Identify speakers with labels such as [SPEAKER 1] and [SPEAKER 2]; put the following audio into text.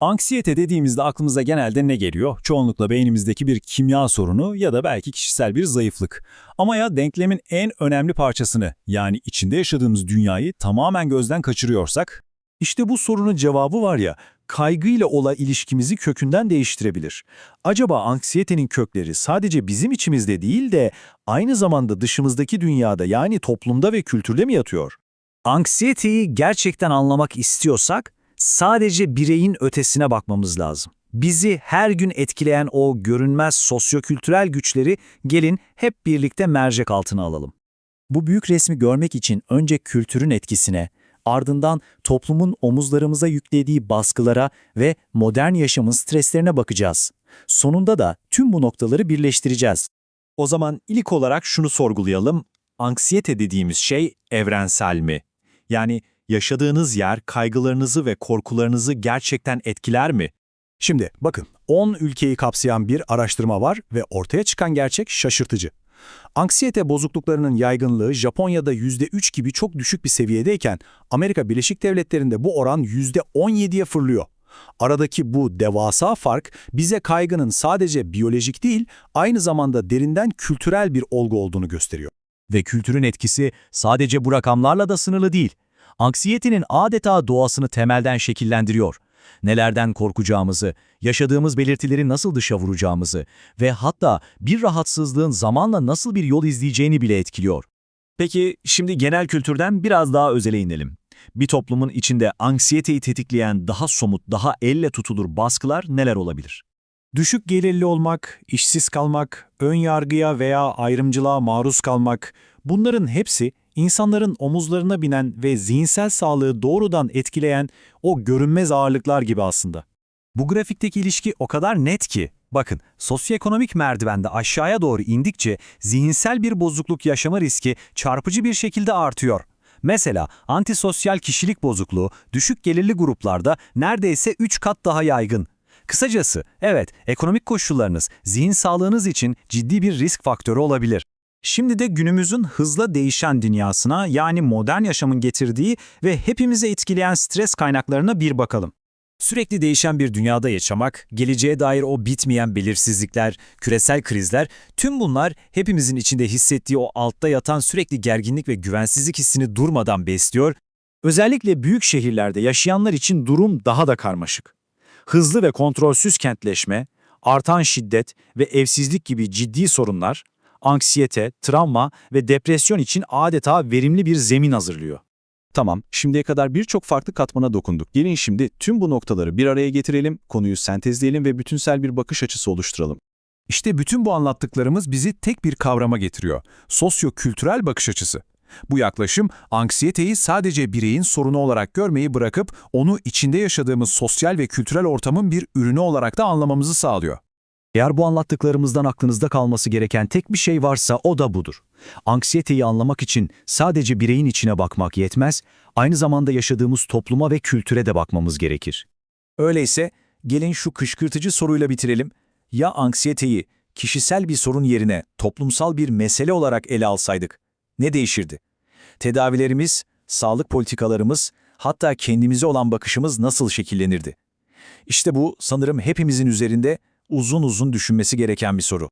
[SPEAKER 1] Anksiyete dediğimizde aklımıza genelde ne geliyor? Çoğunlukla beynimizdeki bir kimya sorunu ya da belki kişisel bir zayıflık. Ama ya denklemin en önemli parçasını yani içinde yaşadığımız dünyayı tamamen gözden kaçırıyorsak?
[SPEAKER 2] İşte bu sorunun cevabı var ya, kaygıyla olan ilişkimizi kökünden değiştirebilir. Acaba anksiyetenin kökleri sadece bizim içimizde değil de aynı zamanda dışımızdaki dünyada yani toplumda ve kültürde mi yatıyor?
[SPEAKER 3] Anksiyeteyi gerçekten anlamak istiyorsak sadece bireyin ötesine bakmamız lazım. Bizi her gün etkileyen o görünmez sosyokültürel güçleri gelin hep birlikte mercek altına alalım.
[SPEAKER 4] Bu büyük resmi görmek için önce kültürün etkisine, ardından toplumun omuzlarımıza yüklediği baskılara ve modern yaşamın streslerine bakacağız. Sonunda da tüm bu noktaları birleştireceğiz.
[SPEAKER 2] O zaman ilk olarak şunu sorgulayalım. Anksiyete dediğimiz şey evrensel mi? Yani yaşadığınız yer kaygılarınızı ve korkularınızı gerçekten etkiler mi?
[SPEAKER 5] Şimdi bakın 10 ülkeyi kapsayan bir araştırma var ve ortaya çıkan gerçek şaşırtıcı. Anksiyete bozukluklarının yaygınlığı Japonya'da %3 gibi çok düşük bir seviyedeyken Amerika Birleşik Devletleri'nde bu oran %17'ye fırlıyor. Aradaki bu devasa fark bize kaygının sadece biyolojik değil, aynı zamanda derinden kültürel bir olgu olduğunu gösteriyor.
[SPEAKER 3] Ve kültürün etkisi sadece bu rakamlarla da sınırlı değil. Anksiyetenin adeta doğasını temelden şekillendiriyor. Nelerden korkacağımızı, yaşadığımız belirtileri nasıl dışa vuracağımızı ve hatta bir rahatsızlığın zamanla nasıl bir yol izleyeceğini bile etkiliyor.
[SPEAKER 2] Peki şimdi genel kültürden biraz daha özele inelim. Bir toplumun içinde anksiyeteyi tetikleyen daha somut, daha elle tutulur baskılar neler olabilir?
[SPEAKER 5] Düşük gelirli olmak, işsiz kalmak, ön yargıya veya ayrımcılığa maruz kalmak, bunların hepsi insanların omuzlarına binen ve zihinsel sağlığı doğrudan etkileyen o görünmez ağırlıklar gibi aslında.
[SPEAKER 6] Bu grafikteki ilişki o kadar net ki. Bakın, sosyoekonomik merdivende aşağıya doğru indikçe zihinsel bir bozukluk yaşama riski çarpıcı bir şekilde artıyor. Mesela antisosyal kişilik bozukluğu düşük gelirli gruplarda neredeyse 3 kat daha yaygın. Kısacası, evet, ekonomik koşullarınız zihin sağlığınız için ciddi bir risk faktörü olabilir.
[SPEAKER 7] Şimdi de günümüzün hızla değişen dünyasına yani modern yaşamın getirdiği ve hepimizi etkileyen stres kaynaklarına bir bakalım.
[SPEAKER 1] Sürekli değişen bir dünyada yaşamak, geleceğe dair o bitmeyen belirsizlikler, küresel krizler, tüm bunlar hepimizin içinde hissettiği o altta yatan sürekli gerginlik ve güvensizlik hissini durmadan besliyor.
[SPEAKER 7] Özellikle büyük şehirlerde yaşayanlar için durum daha da karmaşık. Hızlı ve kontrolsüz kentleşme, artan şiddet ve evsizlik gibi ciddi sorunlar, anksiyete, travma ve depresyon için adeta verimli bir zemin hazırlıyor.
[SPEAKER 2] Tamam, şimdiye kadar birçok farklı katmana dokunduk. Gelin şimdi tüm bu noktaları bir araya getirelim, konuyu sentezleyelim ve bütünsel bir bakış açısı oluşturalım.
[SPEAKER 5] İşte bütün bu anlattıklarımız bizi tek bir kavrama getiriyor. Sosyo-kültürel bakış açısı. Bu yaklaşım, anksiyeteyi sadece bireyin sorunu olarak görmeyi bırakıp onu içinde yaşadığımız sosyal ve kültürel ortamın bir ürünü olarak da anlamamızı sağlıyor.
[SPEAKER 3] Eğer bu anlattıklarımızdan aklınızda kalması gereken tek bir şey varsa o da budur. Anksiyeteyi anlamak için sadece bireyin içine bakmak yetmez, aynı zamanda yaşadığımız topluma ve kültüre de bakmamız gerekir.
[SPEAKER 7] Öyleyse gelin şu kışkırtıcı soruyla bitirelim. Ya anksiyeteyi kişisel bir sorun yerine toplumsal bir mesele olarak ele alsaydık ne değişirdi? Tedavilerimiz, sağlık politikalarımız, hatta kendimize olan bakışımız nasıl şekillenirdi? İşte bu sanırım hepimizin üzerinde uzun uzun düşünmesi gereken bir soru.